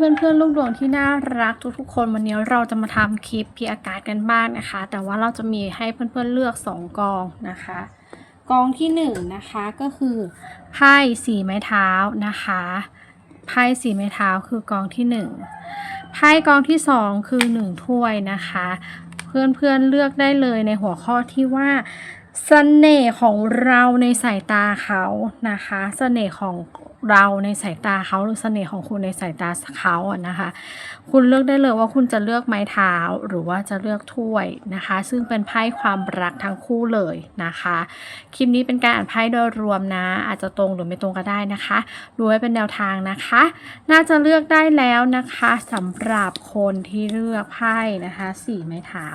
พี่ๆเพื่อนๆลูกดวงที่น่ารักทุกๆคนวันนี้เราจะมาทำคลิปพีอากาศกันบ้างนะคะ แต่ว่าเราจะมีให้เพื่อนๆเลือก 2 กองนะคะ กองที่1นงนะคะก็คือไพ่สีไม้เท้านะคะไพ่สีไม้เท้าคือกองที่ 1ไพ่กองที่ 2 คือ 1 ถ้วยนะคะ เพื่อนๆเลือกได้เลยในหัวข้อที่ว่าเสน่ห์ของเราในสายตาเขานะคะเสน่ห์ของ เราในสายตาเขาหรือเสน่ห์ของคุณในสายตาเขาอะนะคะ คุณเลือกได้เลยว่าคุณจะเลือกไม้เท้าหรือว่าจะเลือกถ้วยนะคะ ซึ่งเป็นไพ่ความรักทั้งคู่เลยนะคะ คลิปนี้เป็นการอ่านไพ่โดยรวมนะ อาจจะตรงหรือไม่ตรงก็ได้นะคะดูไว้เป็นแนวทางนะคะ น่าจะเลือกได้แล้วนะคะสำหรับคนที่เลือกไพ่นะคะสี่ไม้เท้า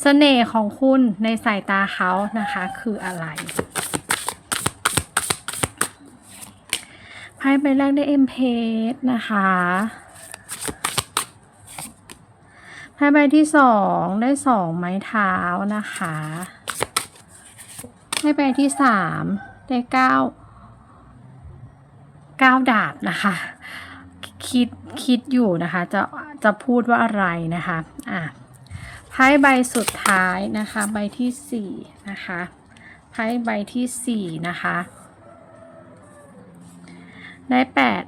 เสน่ห์ของคุณในสายตาเขานะคะคืออะไร ไพ่ใบแรกได้เอ็มเพสนะคะไพ่ใบที่สองได้สองไม้เท้านะคะไพ่ใบที่สามได้เก้าเก้าดาบนะคะคิดคิดอยู่นะคะจะจะพูดว่าอะไรนะคะอะไพ่ใบสุดท้ายนะคะ ใบที่สี่นะคะไพ่ใบที่สี่นะคะ ได้แปด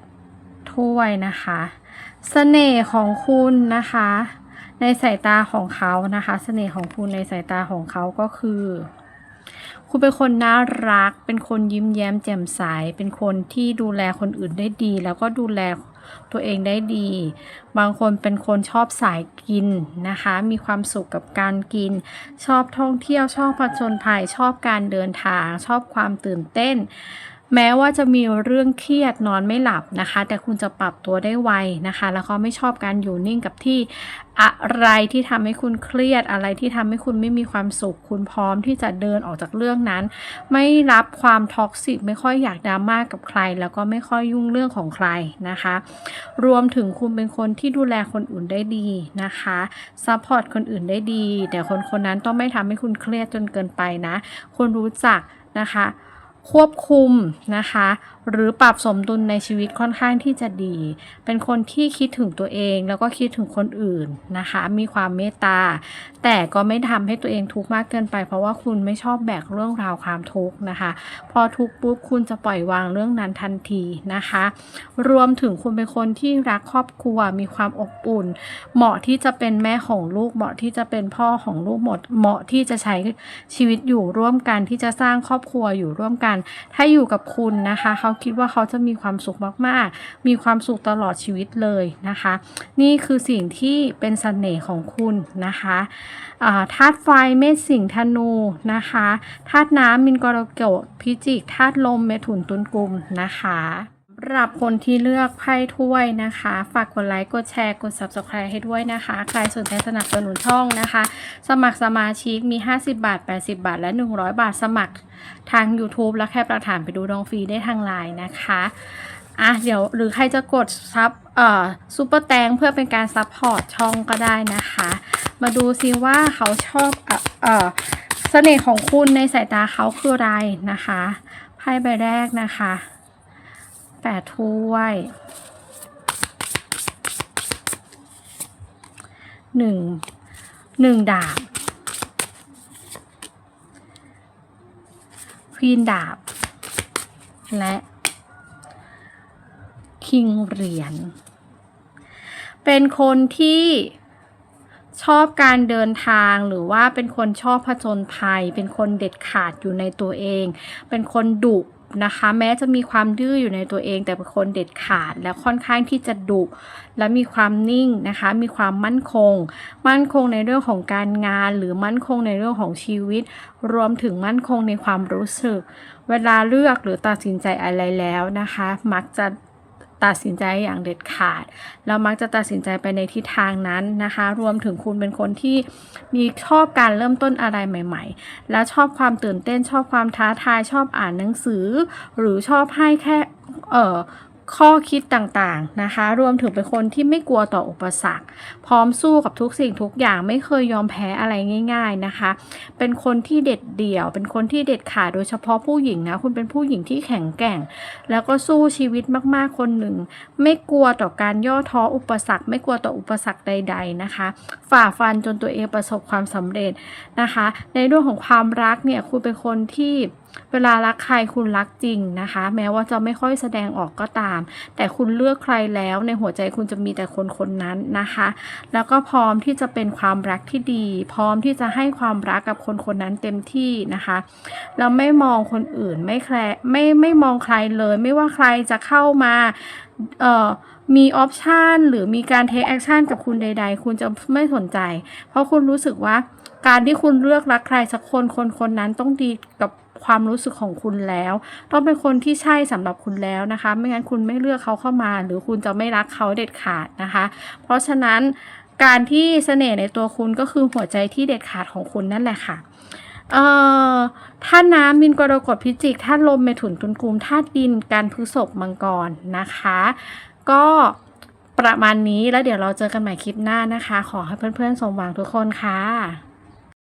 ถ้วยนะคะเสน่ห์ของคุณนะคะ ในสายตาของเขานะคะเสน่ห์ของคุณในสายตาของเขาก็คือ คุณเป็นคนน่ารัก เป็นคนยิ้มแย้มแจ่มใส เป็นคนที่ดูแลคนอื่นได้ดี แล้วก็ดูแลตัวเองได้ดี บางคนเป็นคนชอบสายกินนะคะ มีความสุขกับการกิน ชอบท่องเที่ยว ชอบผจญภัย ชอบการเดินทาง ชอบความตื่นเต้น แม้ว่าจะมีเรื่องเครียดนอนไม่หลับนะคะ แต่คุณจะปรับตัวได้ไวนะคะ แล้วก็ไม่ชอบการอยู่นิ่งกับที่อะไรที่ทำให้คุณเครียดอะไรที่ทำให้คุณไม่มีความสุข คุณพร้อมที่จะเดินออกจากเรื่องนั้น ไม่รับความท็อกซิกไม่ค่อยอยากดราม่ากับใคร แล้วก็ไม่ค่อยยุ่งเรื่องของใครนะคะ รวมถึงคุณเป็นคนที่ดูแลคนอื่นได้ดีนะคะซัพพอร์ตคนอื่นได้ดี แต่คนคนนั้นต้องไม่ทำให้คุณเครียดจนเกินไปนะคุณรู้จักนะคะ ควบคุมนะคะ หรือปรับสมดุลในชีวิตค่อนข้างที่จะดี เป็นคนที่คิดถึงตัวเองแล้วก็คิดถึงคนอื่นนะคะ มีความเมตตา แต่ก็ไม่ทำให้ตัวเองทุกข์มากเกินไป เพราะว่าคุณไม่ชอบแบกเรื่องราวความทุกข์นะคะ พอทุกข์ปุ๊บคุณจะปล่อยวางเรื่องนั้นทันทีนะคะ รวมถึงคุณเป็นคนที่รักครอบครัว มีความอบอุ่น เหมาะที่จะเป็นแม่ของลูก เหมาะที่จะเป็นพ่อของลูกหมด เหมาะที่จะใช้ชีวิตอยู่ร่วมกันที่จะสร้างครอบครัวอยู่ร่วมกันถ้าอยู่กับคุณนะคะ เขาคิดว่าเขาจะมีความสุขมากๆ มีความสุขตลอดชีวิตเลยนะคะ นี่คือสิ่งที่เป็นเสน่ห์ของคุณนะคะธาตุไฟเมษสิงห์ธนูนะคะธาตุน้ำมินกรกฎพิจิกธาตุลมเมถุนตุลกุมนะคะ หรับคนที่เลือกไพ่ถ้วยนะคะ ฝากกดไลค์กดแชร์กด subscribe ให้ด้วยนะคะ ใครสนใจสนับสนุนช่องนะคะ สมัครสมาชิกมี 50 บาท 80 บาท และ 100 บาทสมัครทาง YouTube และแค่ประฐานไปดูดองฟรีได้ทางไลน์นะคะอะเดี๋ยวหรือใครจะกดซับเอ่อซูเปอร์แตงเพื่อเป็นการซัพพอร์ตช่องก็ได้นะคะ มาดูซิว่าเขาชอบเอ่อเออเสน่ห์ของคุณในสายตาเขาคืออะไรนะคะไพ่ใบแรกนะคะ แปดถ้วยหนึ่งหนึ่งดาบควีนดาบ และคิงเหรียญเป็นคนที่ชอบการเดินทางหรือว่าเป็นคนชอบผจญภัย เป็นคนเด็ดขาดอยู่ในตัวเอง เป็นคนดุ นะคะ แม้จะมีความดื้ออยู่ในตัวเอง แต่เป็นคนเด็ดขาด และค่อนข้างที่จะดุและมีความนิ่งนะคะ มีความมั่นคง มั่นคงในเรื่องของการงาน หรือมั่นคงในเรื่องของชีวิต รวมถึงมั่นคงในความรู้สึก เวลาเลือกหรือตัดสินใจอะไรแล้วนะคะ มักจะ ตัดสินใจอย่างเด็ดขาดแล้วมักจะตัดสินใจไปในทิศทางนั้นนะคะ รวมถึงคุณเป็นคนที่มีชอบการเริ่มต้นอะไรใหม่ ๆ แล้วชอบความตื่นเต้นชอบความท้าทายชอบอ่านหนังสือ หรือชอบให้แค่เอ่อ ข้อคิดต่างๆนะคะ รวมถึงเป็นคนที่ไม่กลัวต่ออุปสรรค พร้อมสู้กับทุกสิ่งทุกอย่างไม่เคยยอมแพ้อะไรง่าย ๆนะคะ เป็นคนที่เด็ดเดี่ยว เป็นคนที่เด็ดขาดโดยเฉพาะผู้หญิงนะคุณเป็นผู้หญิงที่แข็งแกร่ง แล้วก็สู้ชีวิตมากๆคนหนึ่ง ไม่กลัวต่อการย่อท้ออุปสรรค ไม่กลัวต่ออุปสรรคใด ๆนะคะ ฝ่าฟันจนตัวเองประสบความสำเร็จนะคะ ในเรื่องของความรักเนี่ยคุณเป็นคนที่เวลารักใครคุณรักจริงนะคะ แม้ว่าจะไม่ค่อยแสดงออกก็ตาม แต่คุณเลือกใครแล้วในหัวใจคุณจะมีแต่คนคนนั้นนะคะ แล้วก็พร้อมที่จะเป็นความรักที่ดี พร้อมที่จะให้ความรักกับคนคนนั้นเต็มที่นะคะแล้วไม่มองคนอื่นไม่แคร์ไม่ไม่มองใครเลย ไม่ว่าใครจะเข้ามาเอ่อมีออปชันหรือมีการเทคแอคชั่นกับคุณใด ๆ คุณจะไม่สนใจ เพราะคุณรู้สึกว่าการที่คุณเลือกรักใครสักคนคนคนนั้นต้องดีกับ ความรู้สึกของคุณแล้ว ต้องเป็นคนที่ใช่สำหรับคุณแล้วนะคะ ไม่งั้นคุณไม่เลือกเขาเข้ามา หรือคุณจะไม่รักเขาเด็ดขาดนะคะ เพราะฉะนั้นการที่เสน่ห์ในตัวคุณก็คือหัวใจที่เด็ดขาดของคุณนั่นแหละค่ะเอ่อท่าน้ำมินกรกฎพิจิกท่าตุลมเมถุนตุลกุมท่าดินการพฤษภมังกรนะคะ ก็ประมาณนี้แล้วเดี๋ยวเราเจอกันใหม่คลิปหน้านะคะ ขอให้เพื่อนๆสมหวังทุกคนค่ะ